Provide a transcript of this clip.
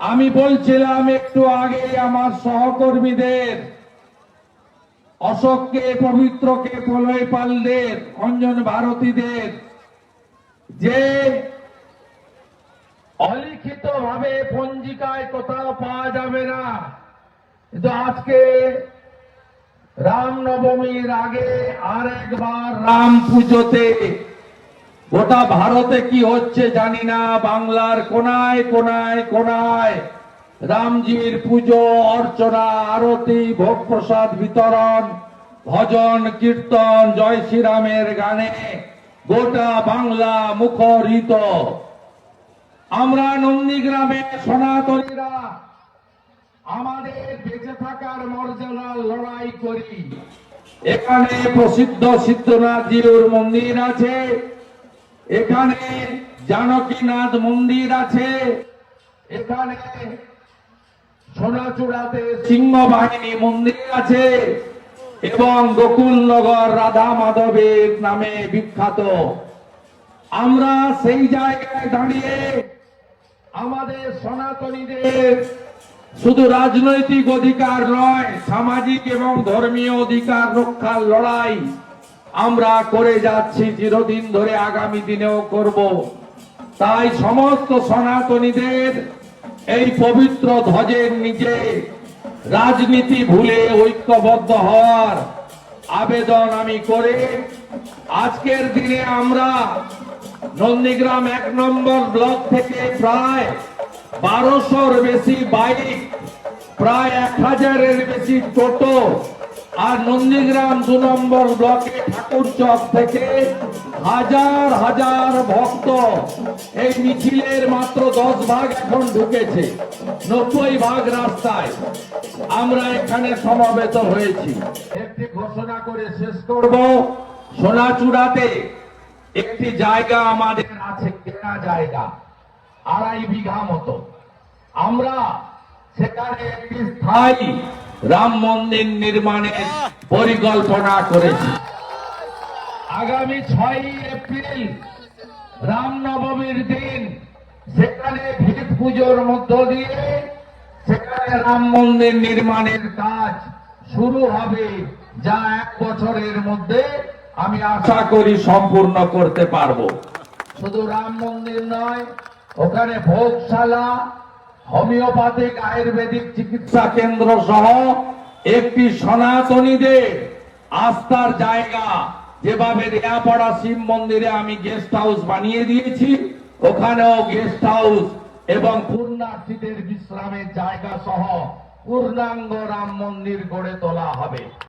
আমি বলছিলাম একটু আগে আমার সহকর্মীদের, অশোককে, পবিত্রকে, প্রলয় পালদের, অঞ্জন ভারতীদের, যে অলিখিত ভাবে পঞ্জিকায় কোথাও পাওয়া যাবে না। কিন্তু আজকে রামনবমীর আগে আর একবার রাম পুজোতে গোটা ভারতে কি হচ্ছে জানি না, বাংলার কোনায় কোনায় কোনায় রামজির পুজো, অর্চনা, আরতি ভোগ প্রসাদ বিতরণ, ভজন, কীর্তন, জয় শ্রীরামের গানে গোটা বাংলা মুখরিত। আমরা নন্দীগ্রামে সনাতনীরা আমাদের বেঁচে থাকার মর্যাদার লড়াই করি। এখানে প্রসিদ্ধ সিদ্ধনাথ জিউর মন্দির আছে। এখানে জানকীনাথ মন্দির আছে? এখানে সোনাচূড়াতে সিংহ বাহিনী মন্দির আছে এবং গোকুলনগর রাধা মাধবের নামে বিখ্যাত। আমরা সেই জায়গায় দাঁড়িয়ে আমাদের সনাতনীদের শুধু রাজনৈতিক অধিকার নয়, সামাজিক এবং ধর্মীয় অধিকার রক্ষার লড়াই আমরা করে যাচ্ছি চিরদিন ধরে আগামী দিনেও করব। তাই সমস্ত সনাতনীদের এই পবিত্র ধ্বজের নিচে রাজনীতি ভুলে ঐক্যবদ্ধ হওয়ার আবেদন আমি করে আজকের দিনে আমরা নন্দীগ্রাম এক নম্বর ব্লক থেকে প্রায় বারোশোর বেশি বাইক, প্রায় এক হাজারের বেশি টোটো আর নন্দীগ্রাম দু নম্বর ব্লকে ঠাকুর চক থেকে হাজার হাজার ভক্ত এই মিছিলের মাত্র দশ ভাগ এখন ঢুকেছে, নব্বই ভাগ রাস্তায়। আমরা এখানে সমাবেত হয়েছি। একটি ঘোষণা করে শেষ করব। সোনাচূড়াতে একটি জায়গা আমাদের আছে, কেনা জায়গা, আড়াই বিঘা মতো। আমরা সেখানে একটি স্থায়ী রাম মন্দির নির্মাণের পরিকল্পনা করেছি। আগামী ছয়ই এপ্রিল রামনবমীর দিন, সেখানে ভিত পুজোর মধ্য দিয়ে সেখানে রাম মন্দির নির্মাণের কাজ শুরু হবে, যা এক বছরের মধ্যে আমি আশা করি সম্পূর্ণ করতে পারব। শুধু রাম মন্দির নয়, ওখানে ভোগশালা হোমিওপ্যাথিক আয়ুর্বেদিক চিকিৎসা কেন্দ্র সহ একটি সনাতনীদের আস্থার জায়গা। যেভাবে রেয়াপাড়া শিব মন্দিরে আমি গেস্ট হাউস বানিয়ে দিয়েছি, ওখানেও গেস্ট হাউস এবং পূর্ণার্থীদের বিশ্রামের জায়গা সহ পূর্ণাঙ্গ রাম মন্দির গড়ে তোলা হবে।